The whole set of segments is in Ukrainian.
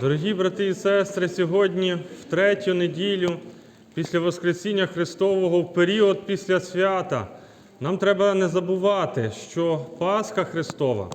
Дорогі брати і сестри, сьогодні, в третю неділю, після Воскресіння Христового, в період після свята, нам треба не забувати, що Пасха Христова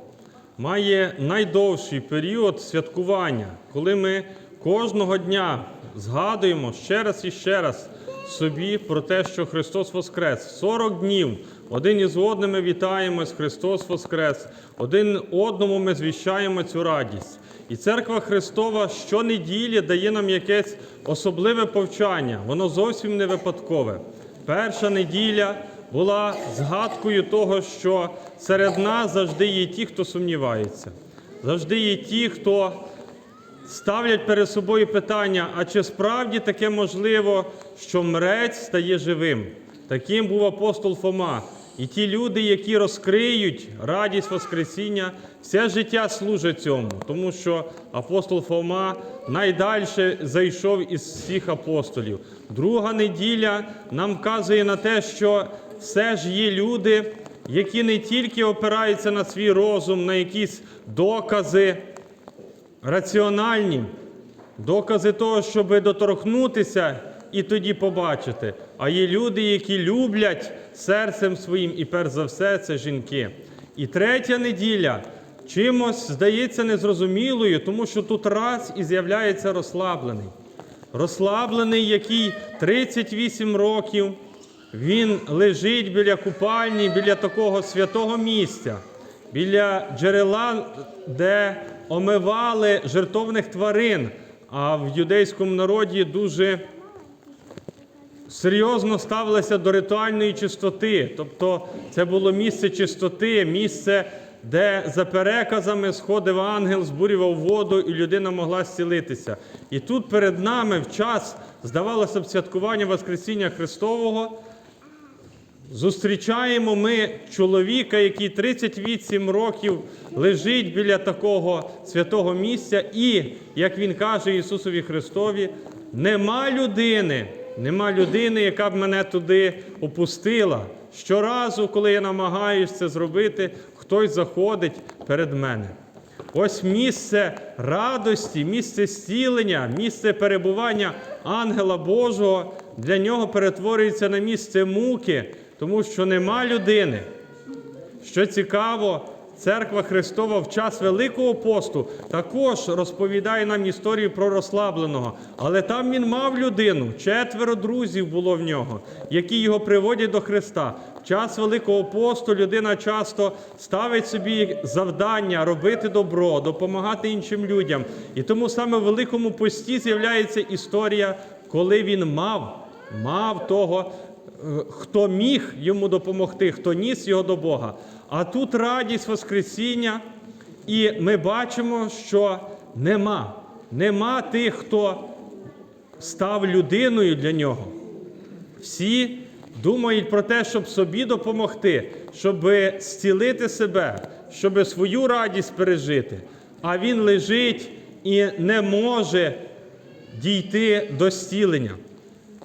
має найдовший період святкування, коли ми кожного дня згадуємо ще раз і ще раз собі про те, що Христос Воскрес. 40 днів один із одним ми вітаємось, Христос Воскрес, один одному ми звіщаємо цю радість. І церква Христова щонеділі дає нам якесь особливе повчання, воно зовсім не випадкове. Перша неділя була згадкою того, що серед нас завжди є ті, хто сумнівається, завжди є ті, хто ставлять перед собою питання: а чи справді таке можливо, що мрець стає живим? Таким був апостол Фома. І ті люди, які розкриють радість Воскресіння, все життя служать цьому, тому що апостол Фома найдальше зайшов із всіх апостолів. Друга неділя нам вказує на те, що все ж є люди, які не тільки опираються на свій розум, на якісь докази, раціональні докази того, щоб доторкнутися і тоді побачити. А є люди, які люблять серцем своїм, і перш за все, це жінки. І третя неділя чимось здається незрозумілою, тому що тут раз і з'являється розслаблений. Розслаблений, який 38 років, він лежить біля купальні, біля такого святого місця, біля джерела, де омивали жертовних тварин. А в юдейському народі дуже серйозно ставилися до ритуальної чистоти. Тобто це було місце чистоти, місце, де за переказами сходив ангел, збурював воду, і людина могла зцілитися. І тут перед нами в час, здавалося б, святкування Воскресіння Христового. Зустрічаємо ми чоловіка, який 38 років лежить біля такого святого місця, і, як він каже Ісусові Христові, нема людини, нема людини, яка б мене туди опустила. Щоразу, коли я намагаюся це зробити, хтось заходить перед мене. Ось місце радості, місце зцілення, місце перебування ангела Божого для нього перетворюється на місце муки, тому що нема людини. Що цікаво, церква Христова в час Великого посту також розповідає нам історію про розслабленого. Але там він мав людину, четверо друзів було в нього, які його приводять до Христа. В час Великого посту людина часто ставить собі завдання робити добро, допомагати іншим людям. І тому саме в Великому пості з'являється історія, коли він мав, мав того хто міг йому допомогти, хто ніс його до Бога. А тут радість Воскресіння, і ми бачимо, що нема, нема тих, хто став людиною для нього. Всі думають про те, щоб собі допомогти, щоб зцілити себе, щоб свою радість пережити. А він лежить і не може дійти до зцілення.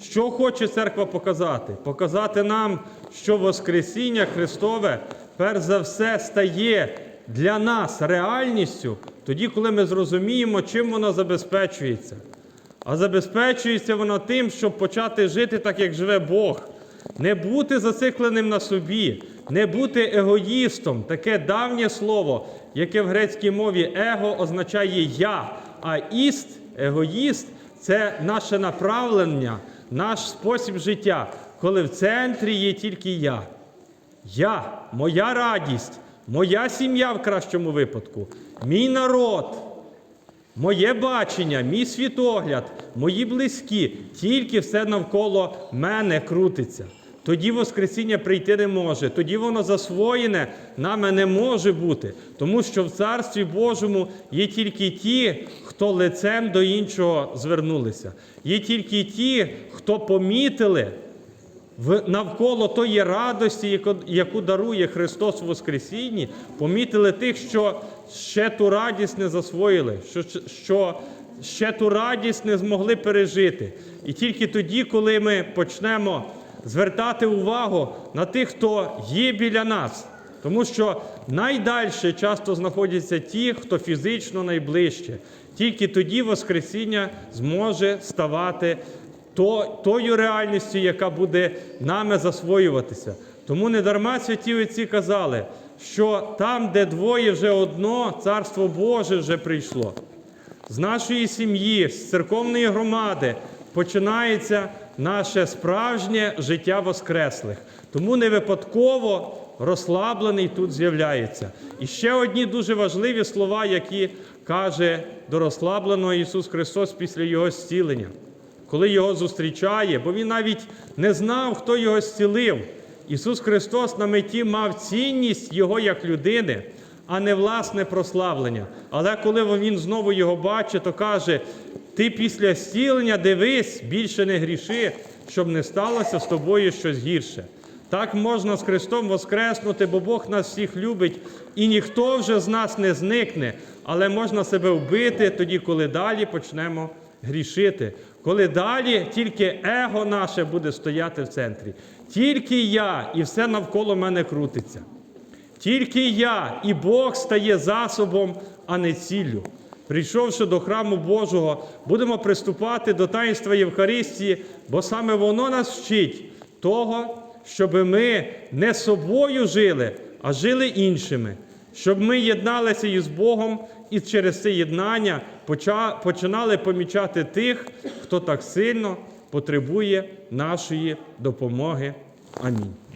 Що хоче церква показати? Показати нам, що Воскресіння Христове перш за все стає для нас реальністю тоді, коли ми зрозуміємо, чим воно забезпечується. А забезпечується воно тим, щоб почати жити так, як живе Бог, не бути зацикленим на собі, не бути егоїстом. Таке давнє слово, яке в грецькій мові его означає я, а іст, егоїст це наше направлення, наш спосіб життя, коли в центрі є тільки я. Я, моя радість, моя сім'я в кращому випадку, мій народ. Моє бачення, мій світогляд, мої близькі, тільки все навколо мене крутиться. Тоді Воскресіння прийти не може, тоді воно засвоєне нами не може бути, тому що в Царстві Божому є тільки ті, хто лицем до іншого звернулися. Є тільки ті, хто помітили навколо тої радості, яку, дарує Христос у Воскресінні, помітили тих, що ще ту радість не засвоїли, що, що ще ту радість не змогли пережити. І тільки тоді, коли ми почнемо звертати увагу на тих, хто є біля нас, Тому що найдальше часто знаходяться ті, хто фізично найближче. Тільки тоді Воскресіння зможе ставати то- тою реальністю, яка буде нами засвоюватися. Тому не дарма святі отці казали, що там, де двоє вже одно, царство Боже вже прийшло. З нашої сім'ї, з церковної громади починається наше справжнє життя Воскреслих. Тому не випадково розслаблений тут з'являється. І ще одні дуже важливі слова, які каже до розслабленого Ісус Христос після Його зцілення, коли Його зустрічає, бо Він навіть не знав, хто його зцілив. Ісус Христос на меті мав цінність Його як людини, а не власне прославлення. Але коли він знову його бачить, то каже: ти після зцілення дивись, більше не гріши, щоб не сталося з тобою щось гірше. Так можна з Христом воскреснути, бо Бог нас всіх любить, і ніхто вже з нас не зникне, але можна себе вбити тоді, коли далі почнемо грішити. Коли далі тільки его наше буде стояти в центрі. Тільки я і все навколо мене крутиться. Тільки я і Бог стає засобом, а не ціллю. Прийшовши до храму Божого, будемо приступати до таїнства Євхаристії, бо саме воно нас вчить того, щоб ми не собою жили, а жили іншими, щоб ми єдналися із Богом і через це єднання починали помічати тих, хто так сильно потребує нашої допомоги. Амінь.